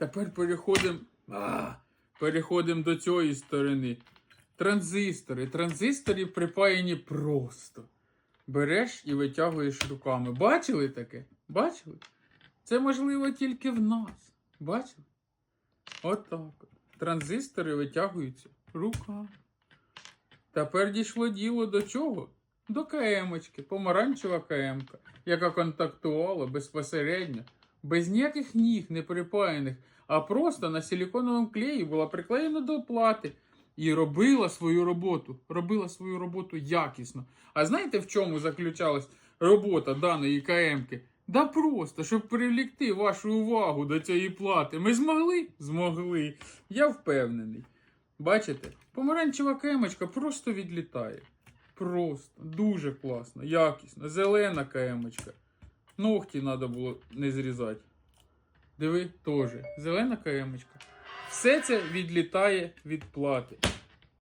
Тепер переходимо. Переходимо до цієї сторони. Транзистори. Транзистори припаяні просто. Береш і витягуєш руками. Бачили таке? Бачили? Це можливо тільки в нас. Бачили? Отак. От Транзистори витягуються руками. Тепер дійшло діло до чого? До КМочки, помаранчева КМка, яка контактувала безпосередньо, без ніяких ніг не припаяних, а просто на силіконовому клеї була приклеєна до плати і робила свою роботу. Робила свою роботу якісно. А знаєте, в чому заключалась робота даної КМки? Да просто, щоб привлікти вашу увагу до цієї плати. Ми змогли? Змогли. Я впевнений. Бачите, помаранчева кемочка просто відлітає. Просто, дуже класно, якісно. Зелена кемочка. Ногті треба було не зрізати. Диви, теж. Зелена каємочка. Все це відлітає від плати.